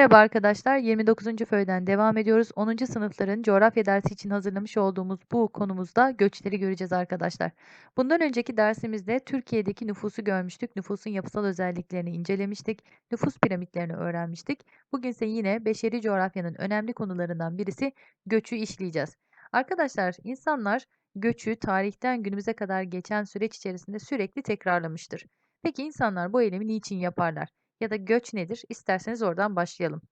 Merhaba arkadaşlar, 29. Föy'den devam ediyoruz. 10. sınıfların coğrafya dersi için hazırlamış olduğumuz bu konumuzda göçleri göreceğiz arkadaşlar. Bundan önceki dersimizde Türkiye'deki nüfusu görmüştük. Nüfusun yapısal özelliklerini incelemiştik. Nüfus piramitlerini öğrenmiştik. Bugün ise yine beşeri coğrafyanın önemli konularından birisi göçü işleyeceğiz. Arkadaşlar insanlar göçü tarihten günümüze kadar geçen süreç içerisinde sürekli tekrarlamıştır. Peki insanlar bu eylemi niçin yaparlar? Ya da göç nedir? İsterseniz oradan başlayalım.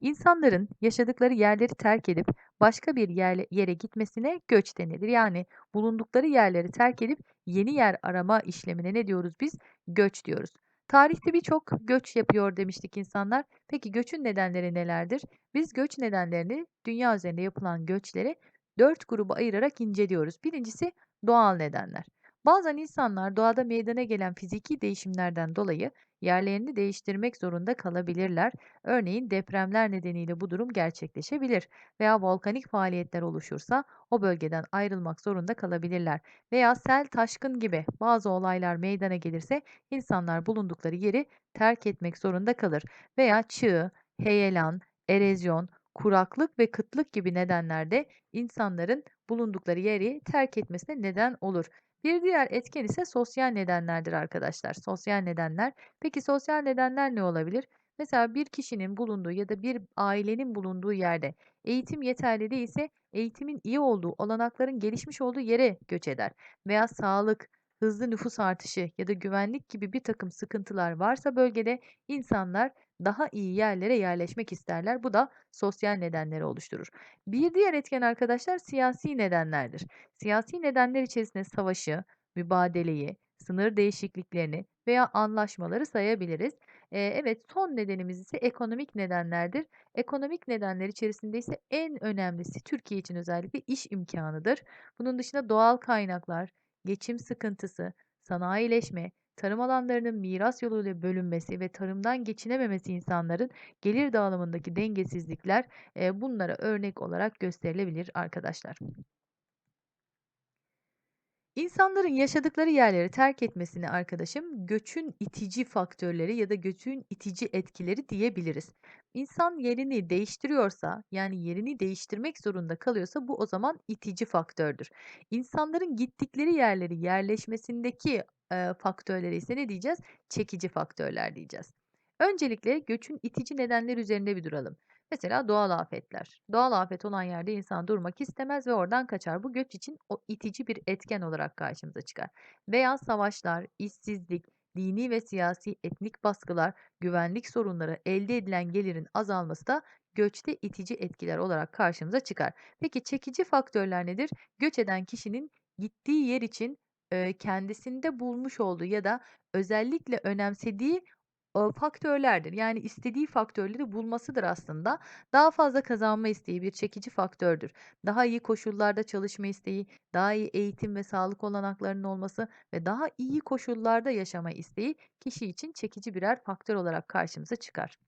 İnsanların yaşadıkları yerleri terk edip başka bir yere gitmesine göç denilir. Yani bulundukları yerleri terk edip yeni yer arama işlemine ne diyoruz biz? Göç diyoruz. Tarihte birçok göç yapıyor demiştik insanlar. Peki göçün nedenleri nelerdir? Biz göç nedenlerini dünya üzerinde yapılan göçleri dört gruba ayırarak inceliyoruz. Birincisi doğal nedenler. Bazen insanlar doğada meydana gelen fiziki değişimlerden dolayı yerlerini değiştirmek zorunda kalabilirler. Örneğin depremler nedeniyle bu durum gerçekleşebilir veya volkanik faaliyetler oluşursa o bölgeden ayrılmak zorunda kalabilirler veya sel, taşkın gibi bazı olaylar meydana gelirse insanlar bulundukları yeri terk etmek zorunda kalır veya çığ, heyelan, erozyon, kuraklık ve kıtlık gibi nedenlerde insanların bulundukları yeri terk etmesine neden olur. Bir diğer etken ise sosyal nedenlerdir arkadaşlar. Sosyal nedenler. Peki sosyal nedenler ne olabilir? Mesela bir kişinin bulunduğu ya da bir ailenin bulunduğu yerde eğitim yeterli değilse eğitimin iyi olduğu, olanakların gelişmiş olduğu yere göç eder. Veya sağlık, hızlı nüfus artışı ya da güvenlik gibi bir takım sıkıntılar varsa bölgede insanlar daha iyi yerlere yerleşmek isterler. Bu da sosyal nedenleri oluşturur. Bir diğer etken arkadaşlar siyasi nedenlerdir. Siyasi nedenler içerisinde savaşı, mübadeleyi, sınır değişikliklerini veya anlaşmaları sayabiliriz. Ee, evet son nedenimiz ise ekonomik nedenlerdir. Ekonomik nedenler içerisinde ise en önemlisi Türkiye için özellikle iş imkanıdır. Bunun dışında doğal kaynaklar, geçim sıkıntısı, sanayileşme, tarım alanlarının miras yoluyla bölünmesi ve tarımdan geçinememesi insanların gelir dağılımındaki dengesizlikler e, bunlara örnek olarak gösterilebilir arkadaşlar. İnsanların yaşadıkları yerleri terk etmesini arkadaşım göçün itici faktörleri ya da göçün itici etkileri diyebiliriz. İnsan yerini değiştiriyorsa yani yerini değiştirmek zorunda kalıyorsa bu o zaman itici faktördür. İnsanların gittikleri yerleri yerleşmesindeki e, faktörleri ise ne diyeceğiz? Çekici faktörler diyeceğiz. Öncelikle göçün itici nedenler üzerinde bir duralım. Mesela doğal afetler. Doğal afet olan yerde insan durmak istemez ve oradan kaçar. Bu göç için o itici bir etken olarak karşımıza çıkar. Veya savaşlar, işsizlik, dini ve siyasi etnik baskılar, güvenlik sorunları, elde edilen gelirin azalması da göçte itici etkiler olarak karşımıza çıkar. Peki çekici faktörler nedir? Göç eden kişinin gittiği yer için kendisinde bulmuş olduğu ya da özellikle önemsediği faktörlerdir. Yani istediği faktörleri bulmasıdır aslında. Daha fazla kazanma isteği bir çekici faktördür. Daha iyi koşullarda çalışma isteği, daha iyi eğitim ve sağlık olanaklarının olması ve daha iyi koşullarda yaşama isteği kişi için çekici birer faktör olarak karşımıza çıkar.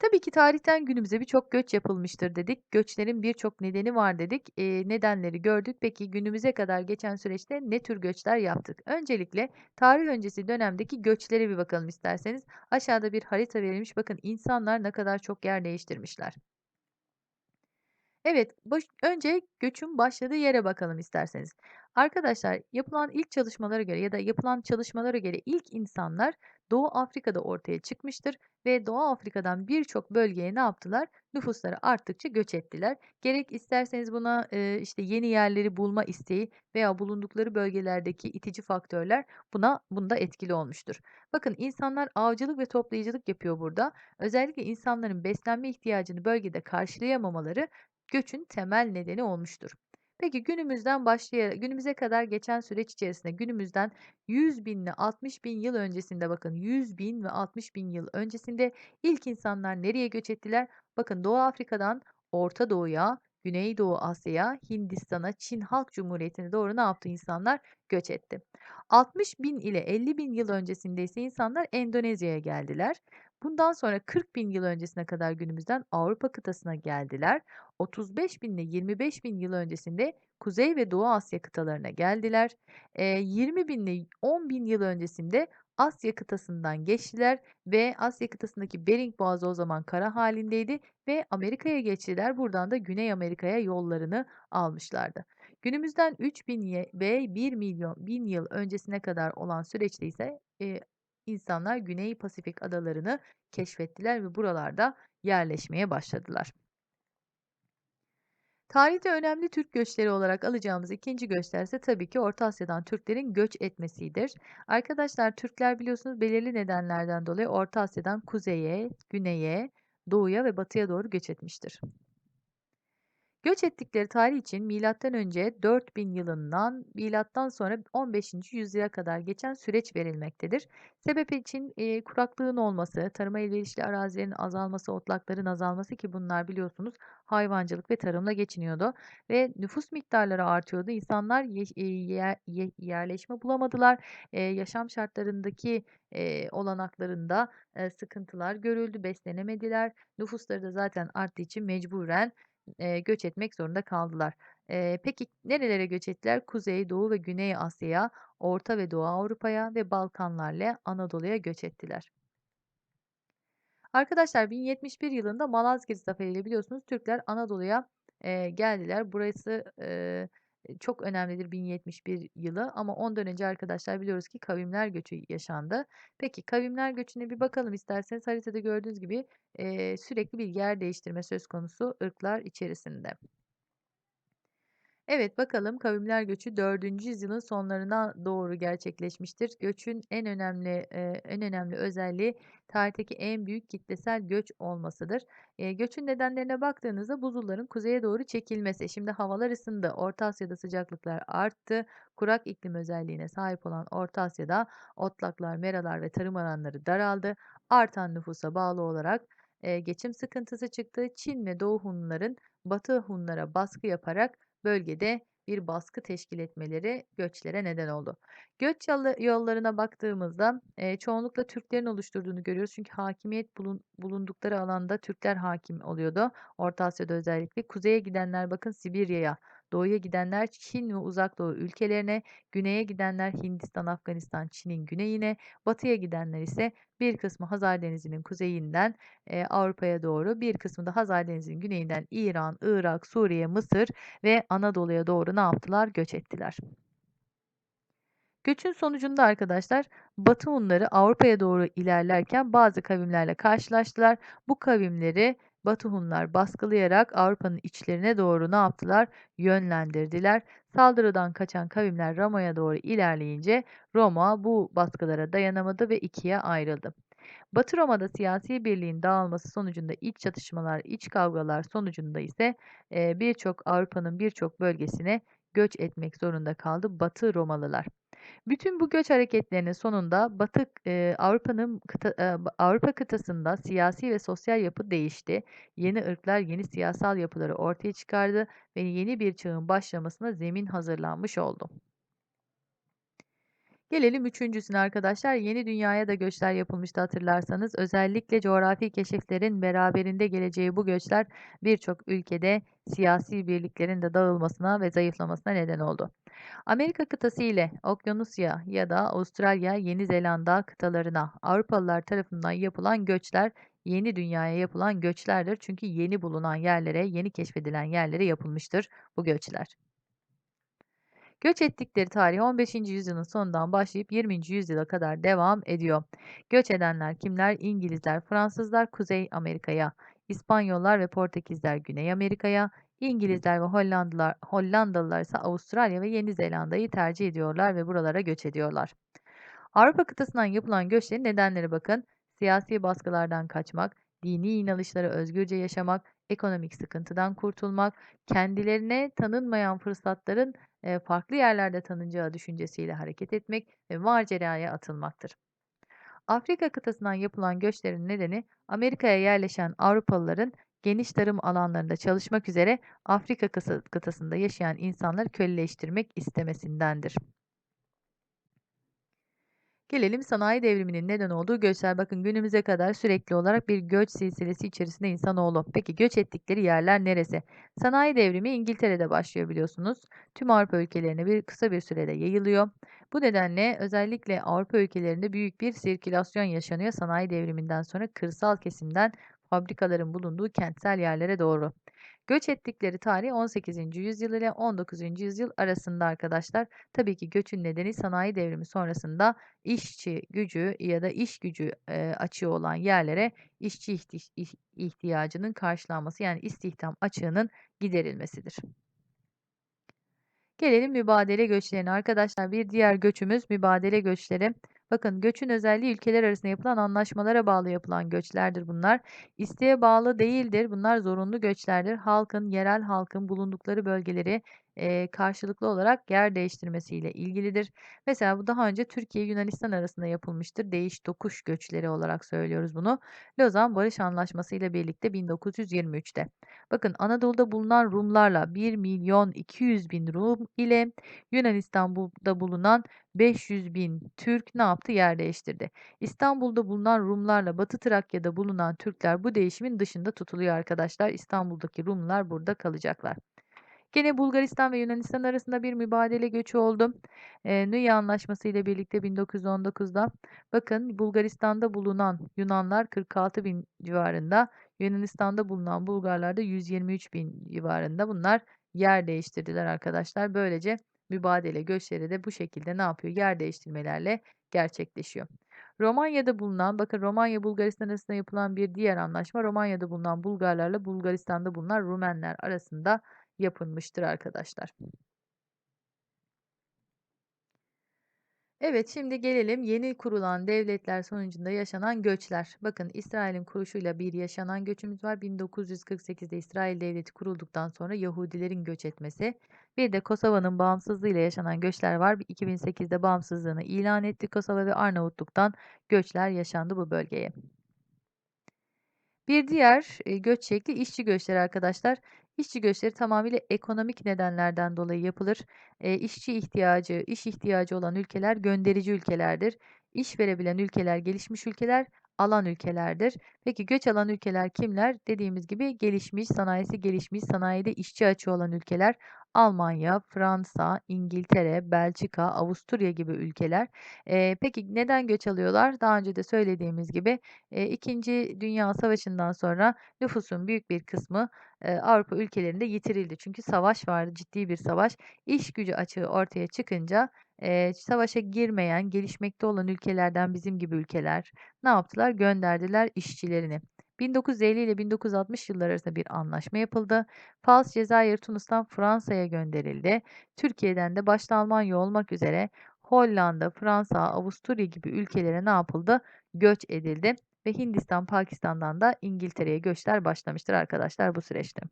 Tabii ki tarihten günümüze birçok göç yapılmıştır dedik. Göçlerin birçok nedeni var dedik. Eee, nedenleri gördük. Peki günümüze kadar geçen süreçte ne tür göçler yaptık? Öncelikle tarih öncesi dönemdeki göçlere bir bakalım isterseniz. Aşağıda bir harita verilmiş. Bakın insanlar ne kadar çok yer değiştirmişler. Evet, baş önce göçün başladığı yere bakalım isterseniz. Arkadaşlar, yapılan ilk çalışmalara göre ya da yapılan çalışmalara göre ilk insanlar Doğu Afrika'da ortaya çıkmıştır ve Doğu Afrika'dan birçok bölgeye ne yaptılar? Nüfusları arttıkça göç ettiler. Gerek isterseniz buna e, işte yeni yerleri bulma isteği veya bulundukları bölgelerdeki itici faktörler buna bunda etkili olmuştur. Bakın insanlar avcılık ve toplayıcılık yapıyor burada. Özellikle insanların beslenme ihtiyacını bölgede karşılayamamaları göçün temel nedeni olmuştur. Peki günümüzden başlayarak günümüze kadar geçen süreç içerisinde günümüzden 100 bin ile 60 bin yıl öncesinde bakın 100 bin ve 60 bin yıl öncesinde ilk insanlar nereye göç ettiler? Bakın Doğu Afrika'dan Orta Doğu'ya, Güneydoğu Asya'ya, Hindistan'a, Çin Halk Cumhuriyeti'ne doğru ne yaptı insanlar? Göç etti. 60 bin ile 50 bin yıl öncesinde ise insanlar Endonezya'ya geldiler. Bundan sonra 40 bin yıl öncesine kadar günümüzden Avrupa kıtasına geldiler. 35 bin ile 25 bin yıl öncesinde Kuzey ve Doğu Asya kıtalarına geldiler. E, 20 bin ile 10 bin yıl öncesinde Asya kıtasından geçtiler ve Asya kıtasındaki Bering Boğazı o zaman kara halindeydi ve Amerika'ya geçtiler. Buradan da Güney Amerika'ya yollarını almışlardı. Günümüzden 3000 ye ve 1 milyon 1000 yıl öncesine kadar olan süreçte ise, eee, insanlar Güney Pasifik adalarını keşfettiler ve buralarda yerleşmeye başladılar. Tarihte önemli Türk göçleri olarak alacağımız ikinci göçler ise tabii ki Orta Asya'dan Türklerin göç etmesidir. Arkadaşlar Türkler biliyorsunuz belirli nedenlerden dolayı Orta Asya'dan kuzeye, güneye, doğuya ve batıya doğru göç etmiştir. Göç ettikleri tarih için milattan önce 4000 yılından milattan sonra 15. yüzyıla kadar geçen süreç verilmektedir. Sebep için e, kuraklığın olması, tarıma elverişli arazilerin azalması, otlakların azalması ki bunlar biliyorsunuz hayvancılık ve tarımla geçiniyordu ve nüfus miktarları artıyordu. İnsanlar ye, e, yer, ye, yerleşme bulamadılar. E, yaşam şartlarındaki e, olanaklarında e, sıkıntılar görüldü, beslenemediler. Nüfusları da zaten arttığı için mecburen eee, göç etmek zorunda kaldılar. Eee, peki nerelere göç ettiler? Kuzey, Doğu ve Güney Asya'ya, Orta ve Doğu Avrupa'ya ve Balkanlarla Anadolu'ya göç ettiler. Arkadaşlar 1071 yılında Malazgirt Zaferi'yle biliyorsunuz Türkler Anadolu'ya eee, geldiler. Burası eee, çok önemlidir 1071 yılı ama ondan önce arkadaşlar biliyoruz ki kavimler göçü yaşandı. Peki kavimler göçüne bir bakalım isterseniz haritada gördüğünüz gibi eee, sürekli bir yer değiştirme söz konusu ırklar içerisinde. Evet, bakalım kavimler göçü 4. yüzyılın sonlarına doğru gerçekleşmiştir. Göçün en önemli en önemli özelliği tarihteki en büyük kitlesel göç olmasıdır. Göçün nedenlerine baktığınızda buzulların kuzeye doğru çekilmesi. Şimdi havalar ısındı. Orta Asya'da sıcaklıklar arttı. Kurak iklim özelliğine sahip olan Orta Asya'da otlaklar, meralar ve tarım alanları daraldı. Artan nüfusa bağlı olarak geçim sıkıntısı çıktı. Çin ve Doğu Hunların Batı Hunlara baskı yaparak bölgede bir baskı teşkil etmeleri göçlere neden oldu. Göç yollarına baktığımızda e, çoğunlukla Türklerin oluşturduğunu görüyoruz. Çünkü hakimiyet bulun, bulundukları alanda Türkler hakim oluyordu. Orta Asya'da özellikle. Kuzeye gidenler bakın Sibirya'ya, doğuya gidenler Çin ve uzak doğu ülkelerine, güneye gidenler Hindistan, Afganistan, Çin'in güneyine, batıya gidenler ise bir kısmı Hazar Denizi'nin kuzeyinden e, Avrupa'ya doğru, bir kısmı da Hazar Denizi'nin güneyinden İran, Irak, Suriye, Mısır ve Anadolu'ya doğru ne yaptılar? Göç ettiler. Göçün sonucunda arkadaşlar Batı Hunları Avrupa'ya doğru ilerlerken bazı kavimlerle karşılaştılar. Bu kavimleri Batı Hunlar baskılayarak Avrupa'nın içlerine doğru ne yaptılar? Yönlendirdiler. Saldırıdan kaçan kavimler Roma'ya doğru ilerleyince Roma bu baskılara dayanamadı ve ikiye ayrıldı. Batı Roma'da siyasi birliğin dağılması sonucunda iç çatışmalar, iç kavgalar sonucunda ise birçok Avrupa'nın birçok bölgesine göç etmek zorunda kaldı Batı Romalılar. Bütün bu göç hareketlerinin sonunda Batı e, Avrupa'nın kıta, e, Avrupa kıtasında siyasi ve sosyal yapı değişti. Yeni ırklar yeni siyasal yapıları ortaya çıkardı ve yeni bir çağın başlamasına zemin hazırlanmış oldu. Gelelim üçüncüsüne arkadaşlar. Yeni dünyaya da göçler yapılmıştı hatırlarsanız. Özellikle coğrafi keşiflerin beraberinde geleceği bu göçler birçok ülkede siyasi birliklerin de dağılmasına ve zayıflamasına neden oldu. Amerika kıtası ile Okyanusya ya da Avustralya, Yeni Zelanda kıtalarına Avrupalılar tarafından yapılan göçler yeni dünyaya yapılan göçlerdir. Çünkü yeni bulunan yerlere, yeni keşfedilen yerlere yapılmıştır bu göçler. Göç ettikleri tarih 15. yüzyılın sonundan başlayıp 20. yüzyıla kadar devam ediyor. Göç edenler kimler? İngilizler, Fransızlar Kuzey Amerika'ya, İspanyollar ve Portekizler Güney Amerika'ya, İngilizler ve Hollandalılar, Hollandalılar ise Avustralya ve Yeni Zelanda'yı tercih ediyorlar ve buralara göç ediyorlar. Avrupa kıtasından yapılan göçlerin nedenleri bakın. Siyasi baskılardan kaçmak, dini inanışları özgürce yaşamak, ekonomik sıkıntıdan kurtulmak, kendilerine tanınmayan fırsatların farklı yerlerde tanınacağı düşüncesiyle hareket etmek ve maceraya atılmaktır. Afrika kıtasından yapılan göçlerin nedeni Amerika'ya yerleşen Avrupalıların geniş tarım alanlarında çalışmak üzere Afrika kıtasında yaşayan insanları köleleştirmek istemesindendir. Gelelim sanayi devriminin neden olduğu göçler. Bakın günümüze kadar sürekli olarak bir göç silsilesi içerisinde insanoğlu. Peki göç ettikleri yerler neresi? Sanayi devrimi İngiltere'de başlıyor biliyorsunuz. Tüm Avrupa ülkelerine bir kısa bir sürede yayılıyor. Bu nedenle özellikle Avrupa ülkelerinde büyük bir sirkülasyon yaşanıyor sanayi devriminden sonra kırsal kesimden fabrikaların bulunduğu kentsel yerlere doğru. Göç ettikleri tarih 18. yüzyıl ile 19. yüzyıl arasında arkadaşlar. Tabii ki göçün nedeni sanayi devrimi sonrasında işçi gücü ya da iş gücü e, açığı olan yerlere işçi ihti- ihtiyacının karşılanması yani istihdam açığının giderilmesidir. Gelelim mübadele göçlerine. Arkadaşlar bir diğer göçümüz mübadele göçleri. Bakın göçün özelliği ülkeler arasında yapılan anlaşmalara bağlı yapılan göçlerdir bunlar. İsteğe bağlı değildir. Bunlar zorunlu göçlerdir. Halkın, yerel halkın bulundukları bölgeleri e, karşılıklı olarak yer değiştirmesiyle ilgilidir. Mesela bu daha önce Türkiye Yunanistan arasında yapılmıştır. Değiş tokuş göçleri olarak söylüyoruz bunu. Lozan Barış Anlaşması ile birlikte 1923'te. Bakın Anadolu'da bulunan Rumlarla 1 milyon 200 bin Rum ile Yunanistan'da bulunan 500 bin Türk ne yaptı? Yer değiştirdi. İstanbul'da bulunan Rumlarla Batı Trakya'da bulunan Türkler bu değişimin dışında tutuluyor arkadaşlar. İstanbul'daki Rumlar burada kalacaklar. Gene Bulgaristan ve Yunanistan arasında bir mübadele göçü oldu. E, Nüya Anlaşması ile birlikte 1919'da bakın Bulgaristan'da bulunan Yunanlar 46 bin civarında, Yunanistan'da bulunan Bulgarlar da 123 bin civarında bunlar yer değiştirdiler arkadaşlar. Böylece mübadele göçleri de bu şekilde ne yapıyor? Yer değiştirmelerle gerçekleşiyor. Romanya'da bulunan, bakın Romanya Bulgaristan arasında yapılan bir diğer anlaşma Romanya'da bulunan Bulgarlarla Bulgaristan'da bulunan Rumenler arasında yapılmıştır arkadaşlar. Evet, şimdi gelelim yeni kurulan devletler sonucunda yaşanan göçler. Bakın İsrail'in kuruşuyla bir yaşanan göçümüz var. 1948'de İsrail Devleti kurulduktan sonra Yahudilerin göç etmesi. Bir de Kosova'nın bağımsızlığıyla yaşanan göçler var. 2008'de bağımsızlığını ilan etti Kosova ve Arnavutluk'tan göçler yaşandı bu bölgeye. Bir diğer e, göç şekli işçi göçleri arkadaşlar. İşçi göçleri tamamıyla ekonomik nedenlerden dolayı yapılır. E, işçi ihtiyacı, iş ihtiyacı olan ülkeler gönderici ülkelerdir. İş verebilen ülkeler gelişmiş ülkeler, alan ülkelerdir. Peki göç alan ülkeler kimler? Dediğimiz gibi gelişmiş, sanayisi gelişmiş, sanayide işçi açığı olan ülkeler Almanya, Fransa, İngiltere, Belçika, Avusturya gibi ülkeler. E, peki neden göç alıyorlar? Daha önce de söylediğimiz gibi e, İkinci Dünya Savaşı'ndan sonra nüfusun büyük bir kısmı e, Avrupa ülkelerinde yitirildi. Çünkü savaş vardı, ciddi bir savaş. İş gücü açığı ortaya çıkınca e, savaşa girmeyen, gelişmekte olan ülkelerden bizim gibi ülkeler ne yaptılar? Gönderdiler işçilerini. 1950 ile 1960 yılları arasında bir anlaşma yapıldı. Fals, Cezayir, Tunus'tan Fransa'ya gönderildi. Türkiye'den de başta Almanya olmak üzere Hollanda, Fransa, Avusturya gibi ülkelere ne yapıldı? Göç edildi ve Hindistan, Pakistan'dan da İngiltere'ye göçler başlamıştır arkadaşlar bu süreçte.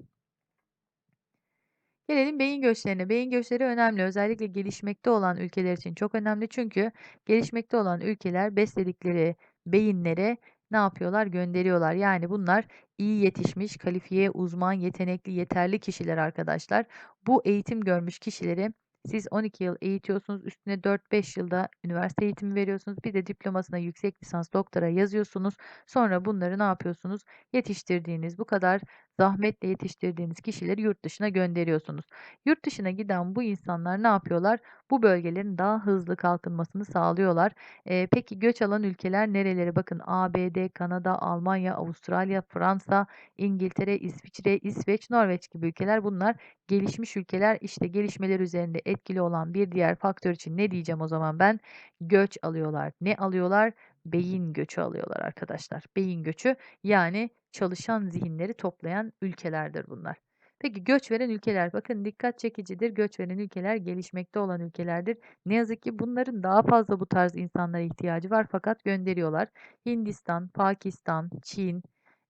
Gelelim beyin göçlerine. Beyin göçleri önemli. Özellikle gelişmekte olan ülkeler için çok önemli. Çünkü gelişmekte olan ülkeler besledikleri beyinlere ne yapıyorlar? Gönderiyorlar. Yani bunlar iyi yetişmiş, kalifiye, uzman, yetenekli, yeterli kişiler arkadaşlar. Bu eğitim görmüş kişileri siz 12 yıl eğitiyorsunuz. Üstüne 4-5 yılda üniversite eğitimi veriyorsunuz. Bir de diplomasına yüksek lisans doktora yazıyorsunuz. Sonra bunları ne yapıyorsunuz? Yetiştirdiğiniz bu kadar zahmetle yetiştirdiğiniz kişileri yurt dışına gönderiyorsunuz. Yurt dışına giden bu insanlar ne yapıyorlar? Bu bölgelerin daha hızlı kalkınmasını sağlıyorlar. Ee, peki göç alan ülkeler nereleri? Bakın ABD, Kanada, Almanya, Avustralya, Fransa, İngiltere, İsviçre, İsveç, Norveç gibi ülkeler bunlar gelişmiş ülkeler. İşte gelişmeler üzerinde etkili olan bir diğer faktör için ne diyeceğim o zaman ben? Göç alıyorlar. Ne alıyorlar? Beyin göçü alıyorlar arkadaşlar. Beyin göçü yani çalışan zihinleri toplayan ülkelerdir bunlar. Peki göç veren ülkeler bakın dikkat çekicidir. Göç veren ülkeler gelişmekte olan ülkelerdir. Ne yazık ki bunların daha fazla bu tarz insanlara ihtiyacı var fakat gönderiyorlar. Hindistan, Pakistan, Çin,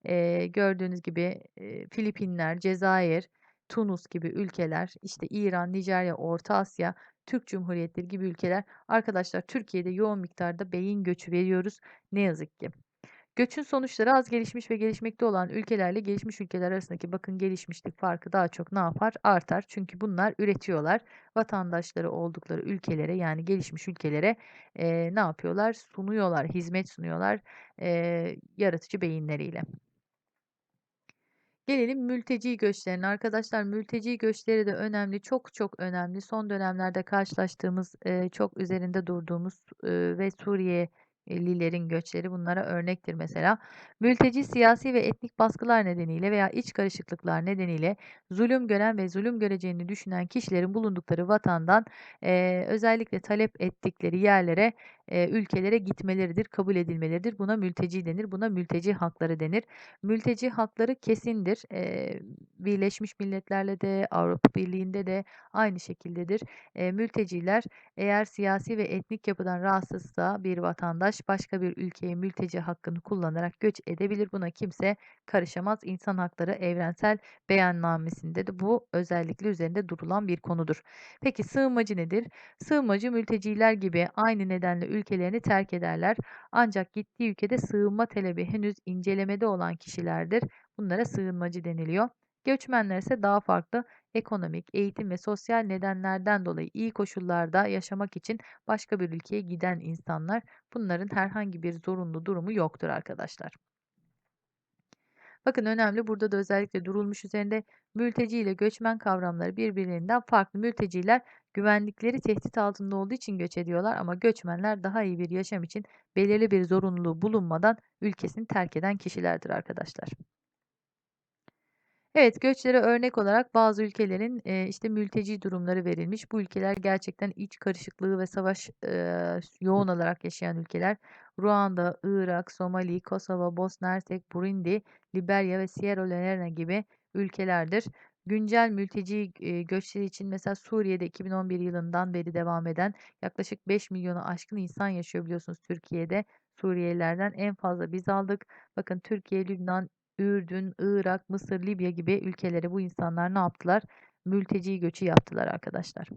e, gördüğünüz gibi e, Filipinler, Cezayir, Tunus gibi ülkeler, işte İran, Nijerya, Orta Asya, Türk Cumhuriyetleri gibi ülkeler arkadaşlar Türkiye'de yoğun miktarda beyin göçü veriyoruz ne yazık ki. Göçün sonuçları az gelişmiş ve gelişmekte olan ülkelerle gelişmiş ülkeler arasındaki bakın gelişmişlik farkı daha çok ne yapar? Artar. Çünkü bunlar üretiyorlar. Vatandaşları oldukları ülkelere yani gelişmiş ülkelere eee, ne yapıyorlar? Sunuyorlar, hizmet sunuyorlar eee, yaratıcı beyinleriyle. Gelelim mülteci göçlerine. Arkadaşlar mülteci göçleri de önemli, çok çok önemli. Son dönemlerde karşılaştığımız, çok üzerinde durduğumuz ve Suriyelilerin göçleri bunlara örnektir mesela. Mülteci siyasi ve etnik baskılar nedeniyle veya iç karışıklıklar nedeniyle zulüm gören ve zulüm göreceğini düşünen kişilerin bulundukları vatandan özellikle talep ettikleri yerlere, eee, ülkelere gitmeleridir, kabul edilmeleridir. Buna mülteci denir, buna mülteci hakları denir. Mülteci hakları kesindir. Eee, Birleşmiş Milletler'le de Avrupa Birliği'nde de aynı şekildedir. Eee, mülteciler eğer siyasi ve etnik yapıdan rahatsızsa bir vatandaş başka bir ülkeye mülteci hakkını kullanarak göç edebilir. Buna kimse karışamaz. İnsan Hakları Evrensel Beyannamesi'nde de bu özellikle üzerinde durulan bir konudur. Peki sığınmacı nedir? Sığınmacı mülteciler gibi aynı nedenle ülkelerini terk ederler. Ancak gittiği ülkede sığınma talebi henüz incelemede olan kişilerdir. Bunlara sığınmacı deniliyor. Göçmenler ise daha farklı ekonomik, eğitim ve sosyal nedenlerden dolayı iyi koşullarda yaşamak için başka bir ülkeye giden insanlar. Bunların herhangi bir zorunlu durumu yoktur arkadaşlar. Bakın önemli burada da özellikle durulmuş üzerinde mülteci ile göçmen kavramları birbirlerinden farklı. Mülteciler güvenlikleri tehdit altında olduğu için göç ediyorlar ama göçmenler daha iyi bir yaşam için belirli bir zorunluluğu bulunmadan ülkesini terk eden kişilerdir arkadaşlar. Evet, göçlere örnek olarak bazı ülkelerin eee, işte mülteci durumları verilmiş. Bu ülkeler gerçekten iç karışıklığı ve savaş eee, yoğun olarak yaşayan ülkeler. Ruanda, Irak, Somali, Kosova, Bosna Hersek, Burundi, Liberya ve Sierra Leone gibi ülkelerdir. Güncel mülteci göçleri için mesela Suriye'de 2011 yılından beri devam eden yaklaşık 5 milyonu aşkın insan yaşıyor biliyorsunuz Türkiye'de. Suriyelilerden en fazla biz aldık. Bakın Türkiye, Lübnan, Ürdün, Irak, Mısır, Libya gibi ülkelere bu insanlar ne yaptılar? Mülteci göçü yaptılar arkadaşlar.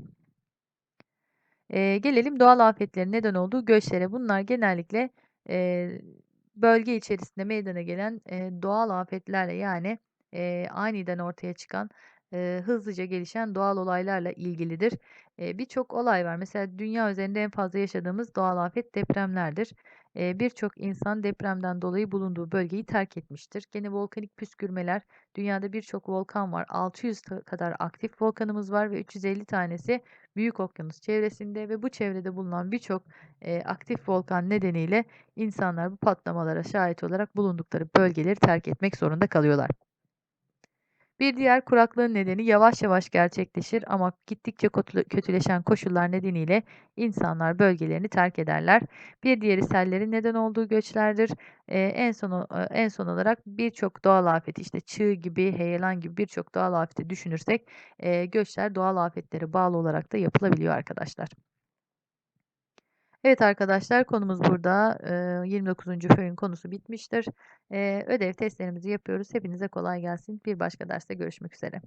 Eee, gelelim doğal afetlerin neden olduğu göçlere. Bunlar genellikle eee, bölge içerisinde meydana gelen eee, doğal afetlerle yani eee, aniden ortaya çıkan eee, hızlıca gelişen doğal olaylarla ilgilidir. Eee, Birçok olay var. Mesela dünya üzerinde en fazla yaşadığımız doğal afet depremlerdir. Eee, Birçok insan depremden dolayı bulunduğu bölgeyi terk etmiştir. Gene volkanik püskürmeler. Dünyada birçok volkan var. 600 ta- kadar aktif volkanımız var ve 350 tanesi Büyük Okyanus çevresinde ve bu çevrede bulunan birçok eee, aktif volkan nedeniyle insanlar bu patlamalara şahit olarak bulundukları bölgeleri terk etmek zorunda kalıyorlar. Bir diğer kuraklığın nedeni yavaş yavaş gerçekleşir ama gittikçe kötü- kötüleşen koşullar nedeniyle insanlar bölgelerini terk ederler. Bir diğeri sellerin neden olduğu göçlerdir. Eee, en son en son olarak birçok doğal afet işte çığ gibi, heyelan gibi birçok doğal afeti düşünürsek eee, göçler doğal afetlere bağlı olarak da yapılabiliyor arkadaşlar. Evet arkadaşlar konumuz burada. Eee, 29. föyün konusu bitmiştir. Ödev testlerimizi yapıyoruz. Hepinize kolay gelsin. Bir başka derste görüşmek üzere.